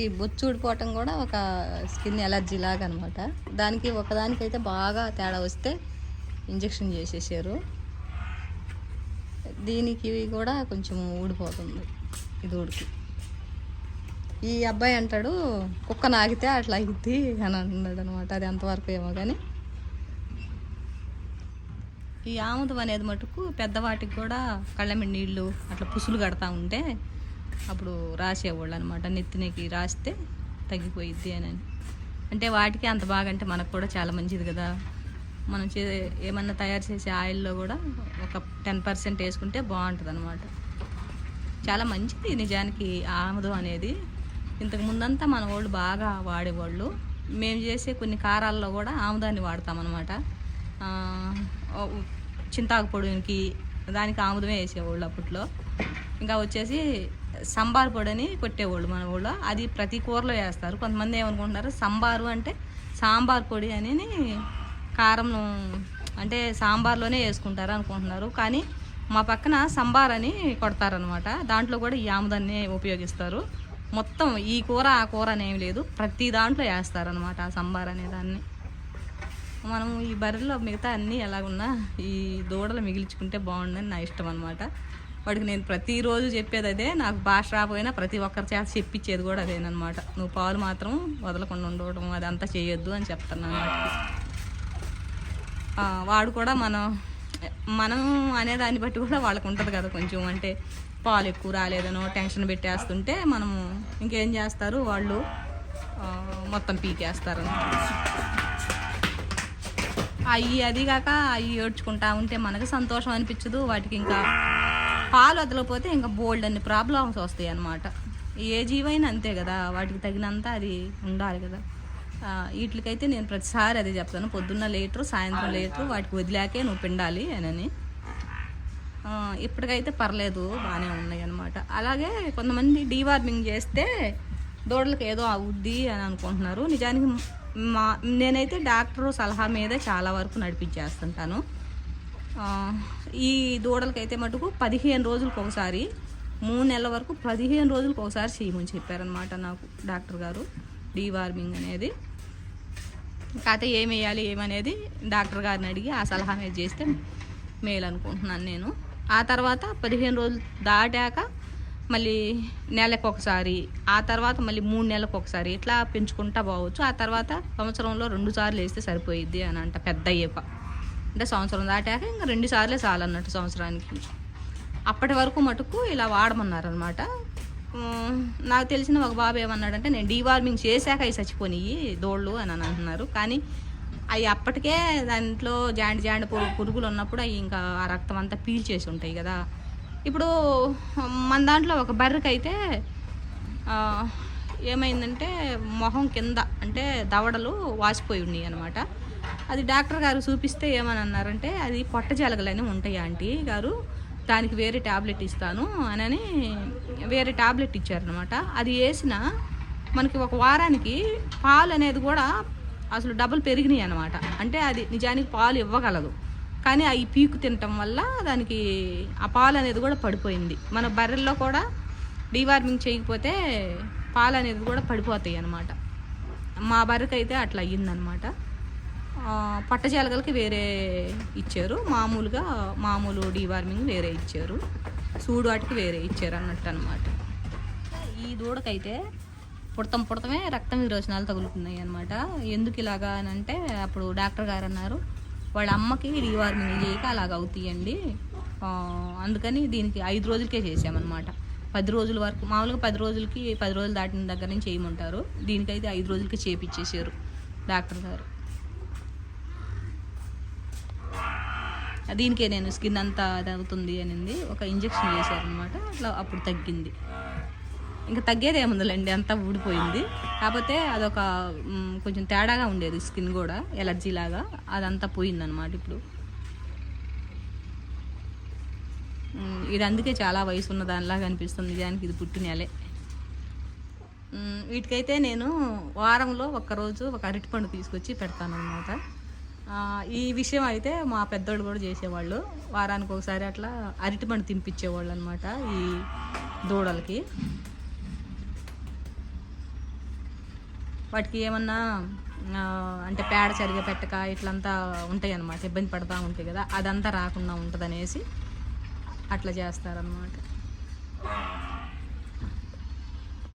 ఈ బొచ్చు ఊడిపోవటం కూడా ఒక స్కిన్ ఎలర్జీ లాగా అనమాట దానికి ఒకదానికైతే బాగా తేడా వస్తే ఇంజెక్షన్ చేసేసారు. దీనికి కూడా కొంచెం ఊడిపోతుంది ఇది ఊడికి. ఈ అబ్బాయి అంటాడు కుక్క నాగితే అట్లా అయింది అని అంటున్నాడు అనమాట అది ఎంతవరకు ఏమో కానీ ఈ ఆముదం అనేది మటుకు పెద్దవాటికి కూడా కళ్ళమి నీళ్ళు అట్లా పుసులు కడతా ఉంటే అప్పుడు రాసేవాళ్ళు అనమాట నెత్తినికి రాస్తే తగ్గిపోయిద్ది అని అంటే వాటికి అంత బాగా అంటే మనకు కూడా చాలా మంచిది కదా. మనం చే ఏమన్నా తయారు చేసే ఆయిల్లో కూడా ఒక టెన్ పర్సెంట్ వేసుకుంటే బాగుంటుంది అనమాట చాలా మంచిది నిజానికి ఆముదం అనేది. ఇంతకు ముందంతా మన వాళ్ళు బాగా వాడేవాళ్ళు. మేము చేసే కొన్ని కారాల్లో కూడా ఆముదాన్ని వాడతామన్నమాట చింతాకు పొడికి దానికి ఆముదమే వేసేవాళ్ళు అప్పట్లో. ఇంకా వచ్చేసి సంబార్ పొడి అని కొట్టేవాళ్ళు మన ఊళ్ళో. అది ప్రతి కూరలో వేస్తారు. కొంతమంది ఏమనుకుంటున్నారు సంబారు అంటే సాంబార్ పొడి అని కారం అంటే సాంబార్లోనే వేసుకుంటారు అనుకుంటున్నారు. కానీ మా పక్కన సంబార్ అని కొడతారనమాట దాంట్లో కూడా ఈ ఆముదాన్ని ఉపయోగిస్తారు. మొత్తం ఈ కూర ఆ కూర అని లేదు. ప్రతి దాంట్లో వేస్తారనమాట ఆ సంబార్ అనే దాన్ని. మనం ఈ బర్రెలో మిగతా అన్నీ ఎలాగున్నా ఈ దూడలు మిగిల్చుకుంటే బాగుండని నా ఇష్టం అనమాట వాడికి నేను ప్రతిరోజు చెప్పేది అదే నాకు భాష రాకపోయినా ప్రతి ఒక్కరి చేత చెప్పించేది కూడా అదేనమాట నువ్వు పాలు మాత్రం వదలకుండా ఉండవడం అదంతా చేయొద్దు అని చెప్తున్నాను అన్నమాట. వాడు కూడా మనం మనం అనే దాన్ని బట్టి కూడా వాళ్ళకు ఉంటుంది కదా కొంచెం. అంటే పాలు ఎక్కువ రాలేదనో టెన్షన్ పెట్టేస్తుంటే మనము ఇంకేం చేస్తారు వాళ్ళు మొత్తం పీకేస్తారు అవి అది కాక అవి ఏడ్చుకుంటా ఉంటే మనకు సంతోషం అనిపించదు వాటికి ఇంకా పాలు వదలకపోతే ఇంకా బోల్డ్ అన్ని ప్రాబ్లమ్స్ వస్తాయి అన్నమాట. ఏ జీవైనా అంతే కదా వాటికి తగినంత అది ఉండాలి కదా. వీటికైతే నేను ప్రతిసారి అదే చెప్తాను పొద్దున్న లీటరు సాయంత్రం లీటరు వాటికి వదిలాకే నువ్వు పిండాలి అని ఇప్పటికైతే పర్లేదు బాగానే ఉన్నాయి అనమాట అలాగే కొంతమంది డీవార్మింగ్ చేస్తే దూడలకు ఏదో అవుద్ది అని అనుకుంటున్నారు. నిజానికి మా నేనైతే డాక్టర్ సలహా మీదే చాలా వరకు నడిపించేస్తుంటాను. ఈ దూడలకైతే మటుకు పదిహేను రోజులకు ఒకసారి మూడు నెలల వరకు పదిహేను రోజులకు ఒకసారి చేయమని చెప్పారనమాట నాకు డాక్టర్ గారు డీవార్మింగ్ అనేది. కాకపోతే ఏం వేయాలి ఏమనేది డాక్టర్ గారిని అడిగి ఆ సలహా మీద చేస్తే మేలు అనుకుంటున్నాను నేను. ఆ తర్వాత పదిహేను రోజులు దాటాక మళ్ళీ నెలకు ఒకసారి ఆ తర్వాత మళ్ళీ మూడు నెలలకు ఒకసారి ఇట్లా పెంచుకుంటా పోవచ్చు. ఆ తర్వాత సంవత్సరంలో రెండు సార్లు వేస్తే సరిపోయిద్ది అని అంట పెద్ద అయ్యేప అంటే సంవత్సరం దాటాక ఇంకా రెండు సార్లే చాలన్నట్టు సంవత్సరానికి. అప్పటి వరకు మటుకు ఇలా వాడమన్నారనమాట. నాకు తెలిసిన ఒక బాబు ఏమన్నాడంటే నేను డీవార్మింగ్ చేశాక అవి చచ్చిపోయినాయి దోళ్ళు అని అని అంటున్నారు. కానీ అవి అప్పటికే దాంట్లో జాండి జాండి పురు పురుగులు ఉన్నప్పుడు అవి ఇంకా ఆ రక్తం అంతా పీల్చేసి ఉంటాయి కదా. ఇప్పుడు మన దాంట్లో ఒక బర్రెకైతే ఏమైందంటే మొహం కింద అంటే దవడలు వాసిపోయి ఉన్నాయి అనమాట అది డాక్టర్ గారు చూపిస్తే ఏమని అన్నారంటే అది పొట్ట జలగలని ఉంటాయి ఆంటీ గారు? దానికి వేరే ట్యాబ్లెట్ ఇస్తాను అని వేరే ట్యాబ్లెట్ ఇచ్చారనమాట అది వేసిన మనకి ఒక వారానికి పాలు అనేది కూడా అసలు డబుల్ పెరిగినాయి అనమాట అంటే అది నిజానికి పాలు ఇవ్వగలదు. కానీ అవి పీకు తినటం వల్ల దానికి ఆ పాలు అనేది కూడా పడిపోయింది. మన బర్రెల్లో కూడా డీవార్మింగ్ చేయకపోతే పాలు అనేది కూడా పడిపోతాయి అన్నమాట. మా బర్రెకైతే అట్లా అయ్యిందనమాట పట్టజాలగలకి వేరే ఇచ్చారు. మామూలుగా మామూలు డీవార్మింగ్ వేరే ఇచ్చారు. సూడు వాటికి వేరే ఇచ్చారు అన్నట్టు అనమాట ఈ దూడకైతే పుడతం పుడతమే రక్తం విరోచనాలు తగులుతున్నాయి అనమాట ఎందుకు ఇలాగా అని అంటే అప్పుడు డాక్టర్ గారు అన్నారు వాళ్ళ అమ్మకి రీవార్మింగ్ చేయక అలాగ అవుతాయండి. అందుకని దీనికి ఐదు రోజులకే చేసామన్నమాట పది రోజుల వరకు మామూలుగా పది రోజులకి పది రోజులు దాటిన దగ్గర నుంచి చేయమంటారు. దీనికైతే ఐదు రోజులకి చేపిచ్చేసారు డాక్టర్ గారు. దీనికే నేను స్కిన్ అంతా అది అవుతుంది అనింది. ఒక ఇంజెక్షన్ చేశారనమాట అట్లా అప్పుడు తగ్గింది. ఇంకా తగ్గేది ఏముందిలేండి అంతా ఊడిపోయింది. కాకపోతే అదొక కొంచెం తేడాగా ఉండేది స్కిన్ కూడా ఎలర్జీ లాగా. అదంతా పోయిందనమాట ఇప్పుడు. ఇది అందుకే చాలా వయసు ఉన్న దానిలాగా అనిపిస్తుంది. నిజానికి ఇది పుట్టినలే వీటికైతే నేను వారంలో ఒక్కరోజు ఒక అరటిపండు తీసుకొచ్చి పెడతాను అనమాట ఈ విషయం అయితే మా పెద్దోళ్ళు కూడా చేసేవాళ్ళు. వారానికి ఒకసారి అట్లా అరటిపండు తినిపించేవాళ్ళు అనమాట ఈ దూడలకి. వాటికి ఏమన్నా అంటే పేడ సరిగా పెట్టక ఇట్లంతా ఉంటాయి అన్నమాట ఇబ్బంది పడతా ఉంటాయి కదా అదంతా రాకుండా ఉంటుంది అనేసి అట్లా చేస్తారనమాట